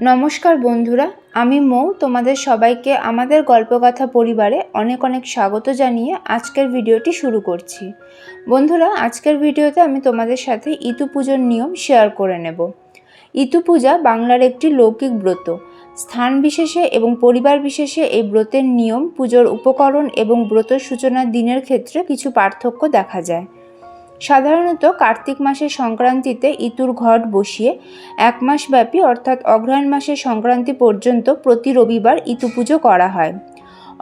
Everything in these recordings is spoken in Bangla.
নমস্কার বন্ধুরা, আমি মৌ। তোমাদের সবাইকে আমাদের গল্পকথা পরিবারে অনেক অনেক স্বাগত জানিয়ে আজকের ভিডিওটি শুরু করছি। বন্ধুরা, আজকের ভিডিওতে আমি তোমাদের সাথে ইতু পুজোর নিয়ম শেয়ার করে নেব। ইতু পূজা বাংলার একটি লৌকিক ব্রত। স্থান বিশেষে এবং পরিবার বিশেষে এই ব্রতের নিয়ম, পুজোর উপকরণ এবং ব্রত সূচনার দিনের ক্ষেত্রে কিছু পার্থক্য দেখা যায়। সাধারণত কার্তিক মাসের সংক্রান্তিতে ইতুর ঘট বসিয়ে এক মাস ব্যাপী, অর্থাৎ অগ্রহায়ণ মাসের সংক্রান্তি পর্যন্ত প্রতি রবিবার ইতু পুজো করা হয়।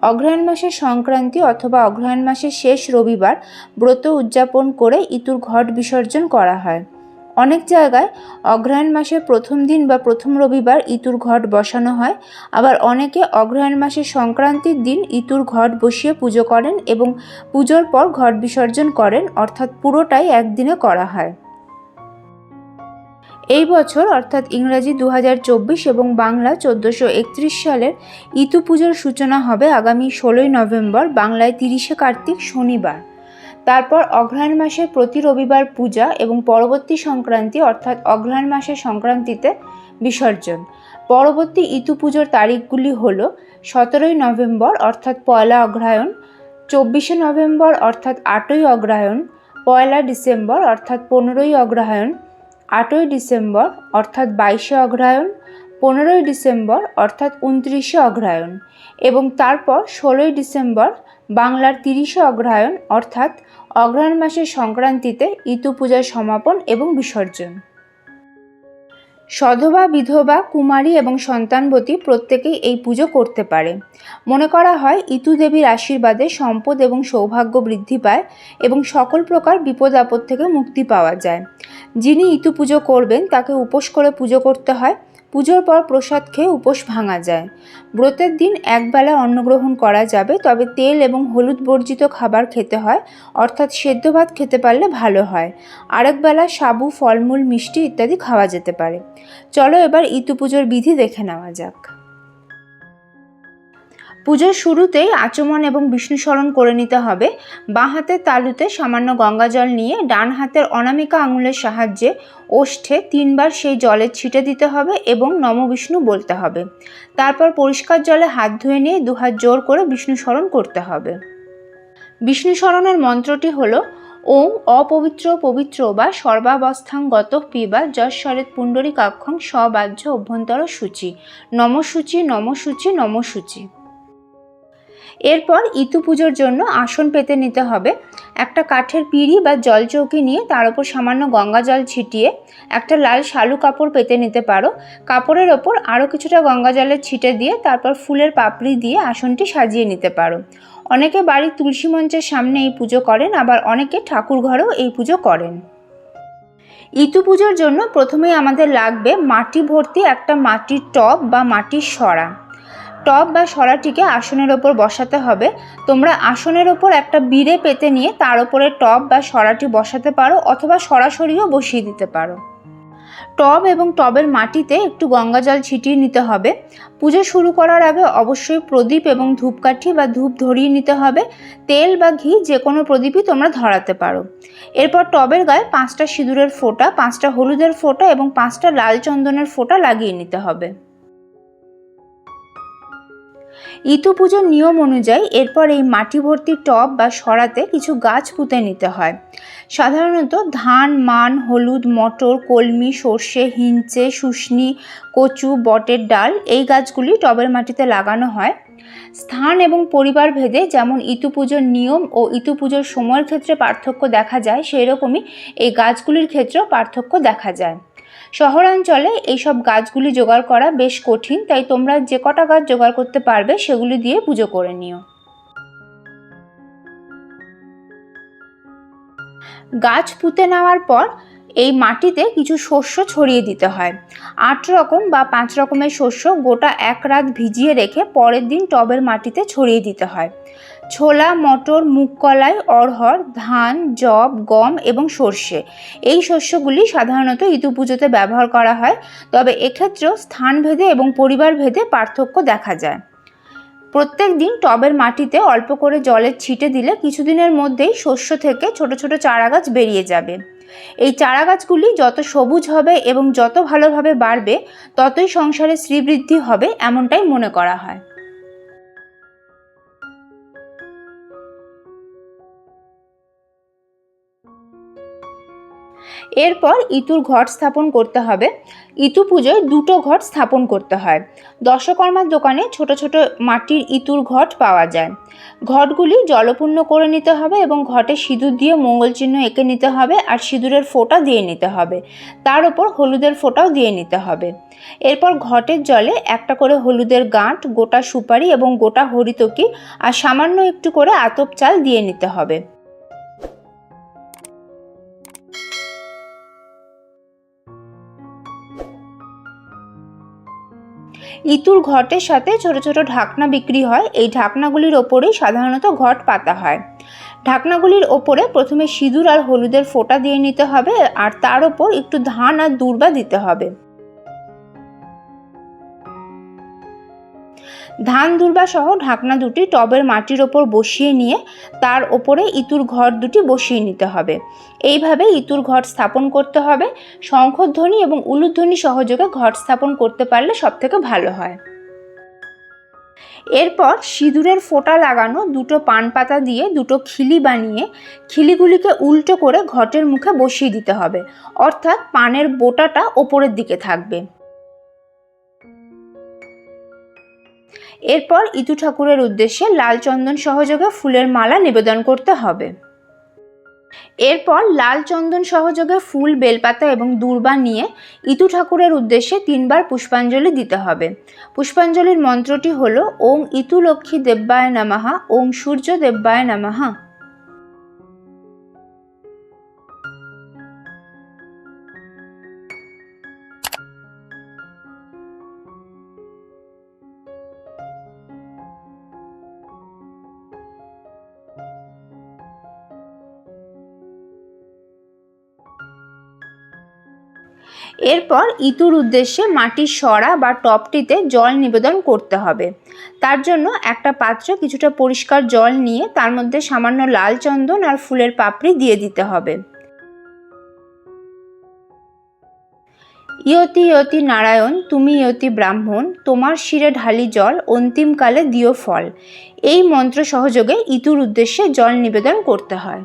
অগ্রহায়ণ মাসের সংক্রান্তি অথবা অগ্রহায়ণ মাসের শেষ রবিবার ব্রত উদযাপন করে ইতুর ঘট বিসর্জন করা হয়। অনেক জায়গায় অগ্রহায়ণ মাসের প্রথম দিন বা প্রথম রবিবার ইতুর ঘট বসানো হয়। আবার অনেকে অগ্রহায়ণ মাসের সংক্রান্তির দিন ইতুর ঘট বসিয়ে পুজো করেন এবং পুজোর পর ঘট বিসর্জন করেন, অর্থাৎ পুরোটাই একদিনে করা হয়। এই বছর, অর্থাৎ ইংরাজি দু হাজার চব্বিশ এবং বাংলা চোদ্দোশো সালের ইতু পুজোর সূচনা হবে আগামী ষোলোই নভেম্বর, বাংলায় তিরিশে কার্তিক শনিবার। তারপর অগ্রহায়ণ মাসে প্রতি রবিবার পূজা এবং পরবর্তী সংক্রান্তি, অর্থাৎ অগ্রহায়ণ মাসের সংক্রান্তিতে বিসর্জন। পরবর্তী ইতু পুজোর তারিখগুলি হল সতেরোই নভেম্বর, অর্থাৎ পয়লা অগ্রহায়ণ চব্বিশে নভেম্বর, অর্থাৎ আটই অগ্রহায়ণ পয়লা ডিসেম্বর, অর্থাৎ পনেরোই অগ্রহায়ণ আটই ডিসেম্বর, অর্থাৎ বাইশে অগ্রহায়ণ পনেরোই ডিসেম্বর, অর্থাৎ উনত্রিশে অগ্রহায়ণ এবং তারপর ষোলোই ডিসেম্বর বাংলার তিরিশে অগ্রহায়ণ, অর্থাৎ অগ্রহায়ণ মাসের সংক্রান্তিতে ইতু পূজার সমাপন এবং বিসর্জন। সধবা, বিধবা, কুমারী এবং সন্তানবতী প্রত্যেকেই এই পুজো করতে পারে। মনে করা হয়, ইতু দেবীর আশীর্বাদে সম্পদ এবং সৌভাগ্য বৃদ্ধি পায় এবং সকল প্রকার বিপদ আপদ থেকে মুক্তি পাওয়া যায়। যিনি ইতু পুজো করবেন, তাকে উপোস করে পুজো করতে হয়। পুজোর পর প্রসাদ খেয়ে উপোস ভাঙা যায়। ব্রতের দিন একবেলা অন্নগ্রহণ করা যাবে, তবে তেল এবং হলুদ বর্জিত খাবার খেতে হয়, অর্থাৎ সেদ্ধ ভাত খেতে পারলে ভালো হয়। আরেক বেলা সাবু, ফলমূল, মিষ্টি ইত্যাদি খাওয়া যেতে পারে। চলো এবার ইতু পুজোর বিধি দেখে নেওয়া যাক। পুজোর শুরুতেই আচমন এবং বিষ্ণু স্মরণ করে নিতে হবে। বাঁ হাতের তালুতে সামান্য গঙ্গা জল নিয়ে ডান হাতের অনামিকা আঙুলের সাহায্যে ওষ্ঠে তিনবার সেই জলের ছিটে দিতে হবে এবং নমবিষ্ণু বলতে হবে। তারপর পরিষ্কার জলে হাত ধুয়ে নিয়ে দুহাত জোর করে বিষ্ণু স্মরণ করতে হবে। বিষ্ণু স্মরণের মন্ত্রটি হল, ওম অপবিত্র পবিত্র বা সর্বাবস্থাঙ্গত পিবা যশ্বরেত পুণ্ডরীকাক্ষং স্ববাহ্য অভ্যন্তর সূচি নমসূচি নমসূচি নমসূচি। এরপর ইতু পুজোর জন্য আসন পেতে নিতে হবে। একটা কাঠের পিঁড়ি বা জল চৌকি নিয়ে তার ওপর সামান্য গঙ্গা জল ছিটিয়ে একটা লাল শালু কাপড় পেতে নিতে পারো। কাপড়ের ওপর আরও কিছুটা গঙ্গা জলের ছিটে দিয়ে তারপর ফুলের পাপড়ি দিয়ে আসনটি সাজিয়ে নিতে পারো। অনেকে বাড়ির তুলসী মঞ্চের সামনে এই পুজো করেন, আবার অনেকে ঠাকুর ঘরেও এই পুজো করেন। ইতু পুজোর জন্য প্রথমেই আমাদের লাগবে মাটি ভর্তি একটা মাটির টব বা মাটির সরা। টব বা সরাটিকে আসনের ওপর বসাতে হবে। তোমরা আসনের ওপর একটা বিড়ে পেতে নিয়ে তার ওপরে টব বা সরাটি বসাতে পারো অথবা সরাসরিও বসিয়ে দিতে পারো। টব এবং টবের মাটিতে একটু গঙ্গা জল ছিটিয়ে নিতে হবে। পুজো শুরু করার আগে অবশ্যই প্রদীপ এবং ধূপকাঠি বা ধূপ ধরিয়ে নিতে হবে। তেল বা ঘি যে কোনো প্রদীপই তোমরা ধরাতে পারো। এরপর টবের গায়ে পাঁচটা সিঁদুরের ফোঁটা, পাঁচটা হলুদের ফোঁটা এবং পাঁচটা লাল চন্দনের ফোঁটা লাগিয়ে নিতে হবে। ইতু পুজোর নিয়ম অনুযায়ী এরপর এই মাটি ভর্তি টব বা সরাতে কিছু গাছ পুঁতে নিতে হয়। সাধারণত ধান, মান, হলুদ, মটর, কলমি, সর্ষে, হিঞ্চে শুশনি কচু, বটের ডাল এই গাছগুলি টবের মাটিতে লাগানো হয়। স্থান এবং পরিবার ভেদে যেমন ইতু পুজোর নিয়ম ও ইতু পুজোর সময়ের ক্ষেত্রে পার্থক্য দেখা যায় সেই রকমই এই গাছগুলির ক্ষেত্রেও পার্থক্য দেখা যায়। শহরাঞ্চলে এইসব গাছগুলি জোগাড় করা বেশ কঠিন, তাই তোমরা যে কটা গাছ জোগাড় করতে পারবে সেগুলি দিয়ে পুজো করে নিও। গাছ পুঁতে নেওয়ার পর এই মাটিতে কিছু শস্য ছড়িয়ে দিতে হয়। আট রকম বা পাঁচ রকমের শস্য গোটা এক রাত ভিজিয়ে রেখে পরের দিন টবের মাটিতে ছড়িয়ে দিতে হয়। ছোলা, মটর মুগকলাই অড়হর, ধান, যব, গম এবং সর্ষে। এই শস্যগুলি সাধারণত ইতু পুজোতে ব্যবহার করা হয়, তবে এক্ষেত্রেও স্থানভেদে এবং পরিবার ভেদে পার্থক্য দেখা যায়। প্রত্যেক দিন টবের মাটিতে অল্প করে জলের ছিটে দিলে কিছুদিনের মধ্যেই শস্য থেকে ছোট ছোট চারা গাছ বেরিয়ে যাবে। এই চারা গাছগুলি যত সবুজ হবে এবং যত ভালোভাবে বাড়বে, ততই সংসারে শ্রীবৃদ্ধি হবে এমনটাই মনে করা হয়। এরপর ইতুর ঘট স্থাপন করতে হবে। ইতু পুজোয় দুটো ঘট স্থাপন করতে হয়। দশকর্মার দোকানে ছোট ছোট মাটির ইতুর ঘট পাওয়া যায়। ঘটগুলি জলপূর্ণ করে নিতে হবে এবং ঘটে সিঁদুর দিয়ে মঙ্গল চিহ্ন এঁকে নিতে হবে আর সিঁদুরের ফোঁটা দিয়ে নিতে হবে। তার ওপর হলুদের ফোঁটাও দিয়ে নিতে হবে। এরপর ঘটের জলে একটা করে হলুদের গাঁট, গোটা সুপারি এবং গোটা হরিতকি আর সামান্য একটু করে আতপ চাল দিয়ে নিতে হবে। ইতুর ঘটের সাথে ছোট ছোট ঢাকনা বিক্রি হয়। এই ঢাকনাগুলির ওপরেই সাধারণত ঘট পাতা হয়। ঢাকনাগুলির ওপরে প্রথমে সিঁদুর আর হলুদের ফোঁটা দিয়ে নিতে হবে, আর তার ওপর একটু ধান আর দূর্বা দিতে হবে। ধান দুর্বা সহ ঢাকনা দুটি টবের মাটির ওপর বসিয়ে নিয়ে তার ওপরে ইতুর ঘর দুটি বসিয়ে নিতে হবে। এইভাবে ইতুর ঘট স্থাপন করতে হবে। শঙ্খধ্বনি এবং উলুধ্বনি সহযোগে ঘট স্থাপন করতে পারলে সবথেকে ভালো হয়। এরপর সিঁদুরের ফোঁটা লাগানো দুটো পান পাতা দিয়ে দুটো খিলি বানিয়ে খিলিগুলিকে উল্টো করে ঘটের মুখে বসিয়ে দিতে হবে। অর্থাৎ পানের বোটাটা ওপরের দিকে থাকবে। এরপর ইতু ঠাকুরের উদ্দেশ্যে লাল চন্দন সহযোগে ফুলের মালা নিবেদন করতে হবে। এরপর লাল চন্দন সহযোগে ফুল, বেলপাতা এবং দূর্বা নিয়ে ইতু ঠাকুরের উদ্দেশ্যে তিনবার পুষ্পাঞ্জলি দিতে হবে। পুষ্পাঞ্জলির মন্ত্রটি হল, ওং ইতু লক্ষ্মী দেব্যায় নামাহা ওং সূর্য দেব্যায় নামাহা এরপর ইতুর উদ্দেশ্যে মাটির সরা বা টপটিতে জল নিবেদন করতে হবে। তার জন্য একটা পাত্রে কিছুটা পরিষ্কার জল নিয়ে তার মধ্যে সামান্য লাল চন্দন আর ফুলের পাপড়ি দিয়ে দিতে হবে। ইয়তি ইয়তি নারায়ণ, তুমি ইয়তি ব্রাহ্মণ, তোমার শিরে ঢালি জল, অন্তিমকালে দিও ফল। এই মন্ত্র সহযোগে ইতুর উদ্দেশ্যে জল নিবেদন করতে হয়।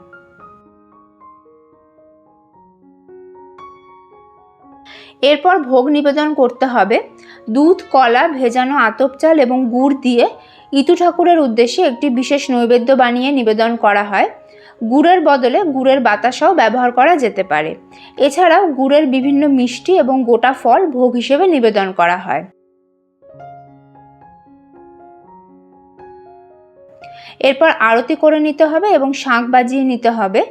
এরপর ভোগ নিবেদন করতে হবে। দুধ, কলা, ভেজানো আতপ চাল এবং গুড় দিয়ে ইতু ঠাকুরের উদ্দেশ্যে একটি বিশেষ নৈবেদ্য বানিয়ে নিবেদন করা হয়। গুড়ের বদলে গুড়ের বাতাসাও ব্যবহার করা যেতে পারে। এছাড়াও গুড়ের বিভিন্ন মিষ্টি এবং গোটা ফল ভোগ হিসেবে নিবেদন করা হয়। এরপর আরতি করে নিতে হবে এবং শাঁখ বাজিয়ে নিতে হবে।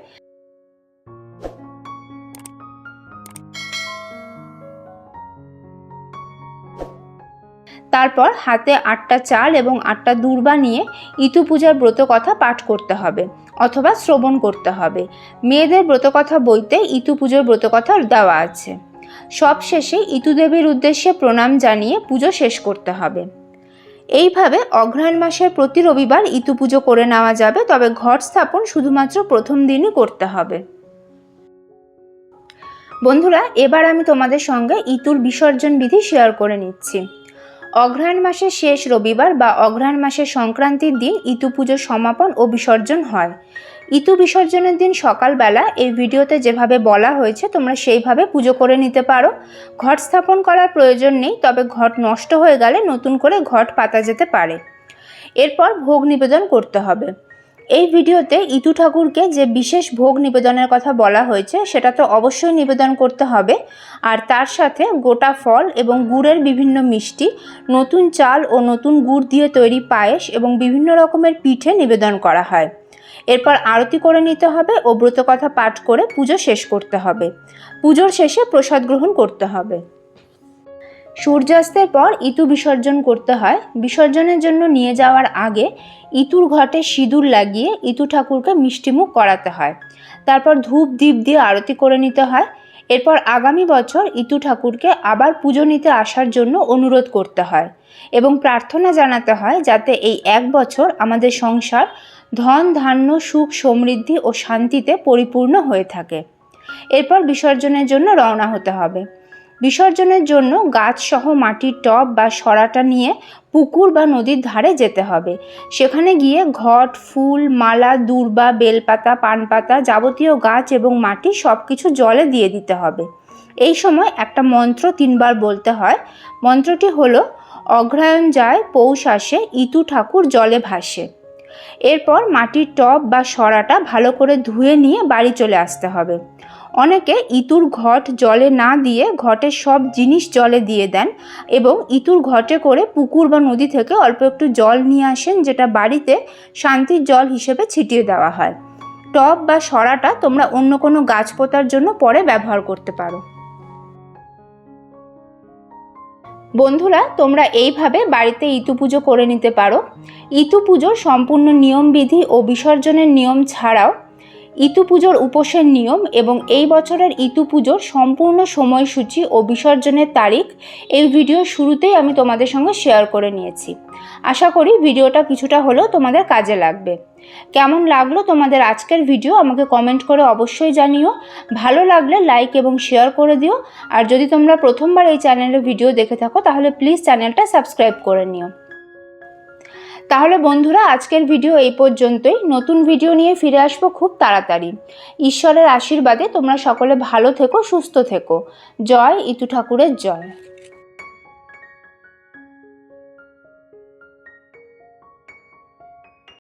তারপর হাতে আটটা চাল এবং আটটা দূর্বা নিয়ে ইতু পূজার ব্রত কথা পাঠ করতে হবে, অথবা শ্রবণ করতে হবে। মেয়েদের ব্রতকথা বইতে ইতু পুজোর ব্রতকথা দেওয়া আছে। সব শেষে ইতু দেবীর উদ্দেশ্যে প্রণাম জানিয়ে পুজো শেষ করতে হবে। এইভাবে অগ্রহায়ণ মাসের প্রতি রবিবার ইতু পুজো করে নেওয়া যাবে, তবে ঘট স্থাপন শুধুমাত্র প্রথম দিনই করতে হবে। বন্ধুরা, এবার আমি তোমাদের সঙ্গে ইতুর বিসর্জন বিধি শেয়ার করে নিচ্ছি। অগ্রহায়ণ মাসের শেষ রবিবার বা অঘ্রায়ণ মাসের সংক্রান্তির দিন ইতু পুজোর সমাপন ও বিসর্জন হয়। ইতু বিসর্জনের দিন সকালবেলা এই ভিডিওতে যেভাবে বলা হয়েছে, তোমরা সেইভাবে পুজো করে নিতে পারো। ঘট স্থাপন করার প্রয়োজন নেই, তবে ঘট নষ্ট হয়ে গেলে নতুন করে ঘট পাতা যেতে পারে। এরপর ভোগ নিবেদন করতে হবে। এই ভিডিওতে ইতু ঠাকুরকে যে বিশেষ ভোগ নিবেদনের কথা বলা হয়েছে, সেটা তো অবশ্যই নিবেদন করতে হবে। আর তার সাথে গোটা ফল এবং গুড়ের বিভিন্ন মিষ্টি, নতুন চাল ও নতুন গুড় দিয়ে তৈরি পায়েস এবং বিভিন্ন রকমের পিঠে নিবেদন করা হয়। এরপর আরতি করে নিতে হবে ও ব্রতকথা পাঠ করে পুজো শেষ করতে হবে। পুজোর শেষে প্রসাদ গ্রহণ করতে হবে। সূর্যাস্তের পর ইতু বিসর্জন করতে হয়। বিসর্জনের জন্য নিয়ে যাওয়ার আগে ইতুর ঘটে সিঁদুর লাগিয়ে ইতু ঠাকুরকে মিষ্টিমুখ করাতে হয়। তারপর ধূপ দ্বীপ দিয়ে আরতি করে নিতে হয়। এরপর আগামী বছর ইতু ঠাকুরকে আবার পুজো নিতে আসার জন্য অনুরোধ করতে হয় এবং প্রার্থনা জানাতে হয় যাতে এই এক বছর আমাদের সংসার ধন, ধান্য, সুখ, সমৃদ্ধি ও শান্তিতে পরিপূর্ণ হয়ে থাকে। এরপর বিসর্জনের জন্য রওনা হতে হবে। বিসর্জনের জন্য গাছসহ মাটির টব বা সরাটা নিয়ে পুকুর বা নদীর ধারে যেতে হবে। সেখানে গিয়ে ঘট, ফুল, মালা, দূর্বা, বেলপাতা, পানপাতা যাবতীয় গাছ এবং মাটি সব কিছু জলে দিয়ে দিতে হবে। এই সময় একটা মন্ত্র তিনবার বলতে হয়। মন্ত্রটি হলো অগ্রায়ণ যায়, পৌষ আসে, ইতু ঠাকুর জলে ভাসে। এরপর মাটির টব বা সরাটা ভালো করে ধুয়ে নিয়ে বাড়ি চলে আসতে হবে। অনেকে ইতুর ঘট জলে না দিয়ে ঘটের সব জিনিস জলে দিয়ে দেন এবং ইতুর ঘটে করে পুকুর বা নদী থেকে অল্প একটু জল নিয়ে আসেন, যেটা বাড়িতে শান্তির জল হিসেবে ছিটিয়ে দেওয়া হয়। টব বা সরাটা তোমরা অন্য কোনো গাছ পোতার জন্য পরে ব্যবহার করতে পারো। বন্ধুরা, তোমরা এইভাবে বাড়িতে ইতু পুজো করে নিতে পারো। ইতু পুজোর সম্পূর্ণ নিয়মবিধি ও বিসর্জনের নিয়ম ছাড়াও ইতু পুজোর উপোসের নিয়ম এবং এই বছরের ইতু পুজোর সম্পূর্ণ সময়সূচি ও বিসর্জনের তারিখ এই ভিডিও শুরুতেই আমি তোমাদের সঙ্গে শেয়ার করে নিয়েছি। আশা করি ভিডিওটা কিছুটা হলেও তোমাদের কাজে লাগবে। কেমন লাগল তোমাদের আজকের ভিডিও আমাকে কমেন্ট করে অবশ্যই জানিও। ভালো লাগলে লাইক এবং শেয়ার করে দিও। আর যদি তোমরা প্রথমবার এই চ্যানেলে ভিডিও দেখে থাকো, তাহলে প্লিজ চ্যানেলটা সাবস্ক্রাইব করে নিও। তাহলে বন্ধুরা, আজকের ভিডিও এই পর্যন্তই। নতুন ভিডিও নিয়ে ফিরে আসব খুব তাড়াতাড়ি। ঈশ্বরের আশীর্বাদে তোমরা সকলে ভালো থেকো, সুস্থ থেকো। জয় ইতু ঠাকুরের জয়।